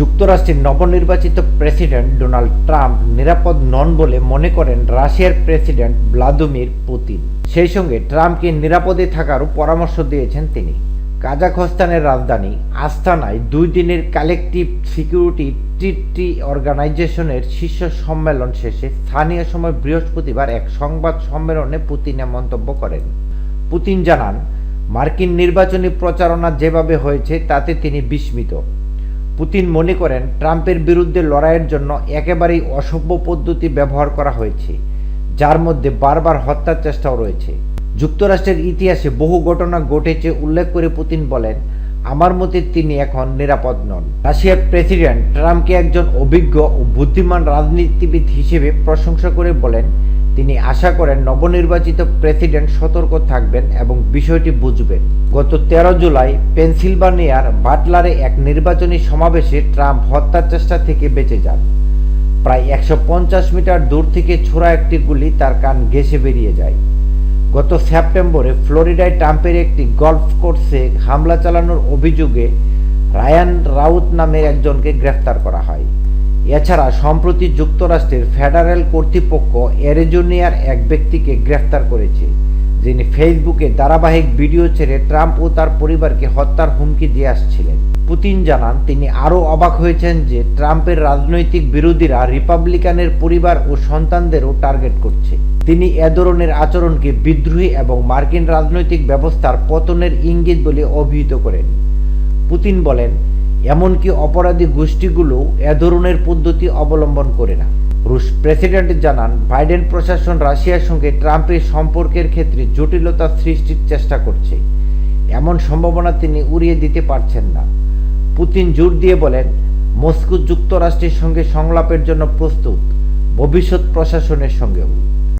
যুক্তরাষ্ট্রের নবনির্বাচিত president Donald Trump নিরাপদ নন বলে মনে করেন রাশিয়ার প্রেসিডেন্ট ভ্লাদিমির পুতিন। সেই সঙ্গে ট্রাম্পকে নিরাপদে থাকারও পরামর্শ দিয়েছেন তিনি। কাজাখস্তানের রাজধানী আস্তানায় দুই দিনের কালেকটিভ সিকিউরিটি ট্রিটি অর্গানাইজেশনের শীর্ষ সম্মেলন শেষে স্থানীয় সময় বৃহস্পতিবার এক সংবাদ সম্মেলনে পুতিনে মন্তব্য করেন। পুতিন জানান, মার্কিন নির্বাচনী প্রচারণা যেভাবে হয়েছে, তাতে তিনি বিস্মিত। পুতিন মনে করেন, ট্রাম্পের বিরুদ্ধে লড়াইয়ের জন্য একেবারেই অসভ্য পদ্ধতি ব্যবহার করা হয়েছে, যার মধ্যে বারবার হত্যার চেষ্টাও রয়েছে। যুক্তরাষ্ট্রের ইতিহাসে বহু ঘটনা ঘটেছে উল্লেখ করে পুতিন বলেন, আমার মতে তিনি এখন নিরাপদ নন। রাশিয়ার প্রেসিডেন্ট ট্রাম্পকে একজন অভিজ্ঞ ও বুদ্ধিমান রাজনীতিবিদ হিসেবে প্রশংসা করে বলেন তিনি আশা করেন নবনির্বাচিত প্রেসিডেন্ট সতর্ক থাকবেন এবং বিষয়টি বুঝবেন। গত তেরো জুলাই পেনসিলভানিয়ার বাটলারে এক নির্বাচনী সমাবেশে ট্রাম্প হত্যার চেষ্টা থেকে বেঁচে যান। প্রায় একশো পঞ্চাশ মিটার দূর থেকে ছোড়া একটি গুলি তার কান ঘেঁষে বেরিয়ে যায়। গত সেপ্টেম্বরে ফ্লোরিডায় ট্রাম্পের একটি গল্ফ কোর্সে হামলা চালানোর অভিযোগে রায়ান রাউত নামের একজনকে গ্রেফতার করা হয়। এছাড়া সম্প্রতি যুক্তরাষ্ট্রের ফেডারেল কর্তৃপক্ষ অ্যারিজোনিয়ার এক ব্যক্তিকে গ্রেফতার করেছে, যিনি ফেসবুকে ধারাবাহিক ভিডিও ছেড়ে ট্রাম্প ও তার পরিবারকে হত্যার হুমকি দিয়ে আসছিলেন। পুতিন জানান, তিনি আরও অবাক হয়েছেন যে ট্রাম্পের রাজনৈতিক বিরোধীরা রিপাবলিকানের পরিবার ও সন্তানদেরও টার্গেট করছে। তিনি এ ধরনের আচরণকে বিদ্রোহী এবং মার্কিন রাজনৈতিক ব্যবস্থার পতনের ইঙ্গিত বলে অভিহিত করেন। পুতিন বলেন এমনকি অপরাধী গোষ্ঠীগুলো এ ধরনের পদ্ধতি অবলম্বন করে না। রুশ প্রেসিডেন্ট জানান, বাইডেন প্রশাসন রাশিয়ার সঙ্গে ট্রাম্পের সম্পর্কের ক্ষেত্রে জটিলতা সৃষ্টির চেষ্টা করছে। এমন সম্ভাবনা তিনি উড়িয়ে দিতে পারছেন না। পুতিন জোর দিয়ে বলেন, মস্কো যুক্তরাষ্ট্রের সঙ্গে সংলাপের জন্য প্রস্তুত, ভবিষ্যৎ প্রশাসনের সঙ্গেও।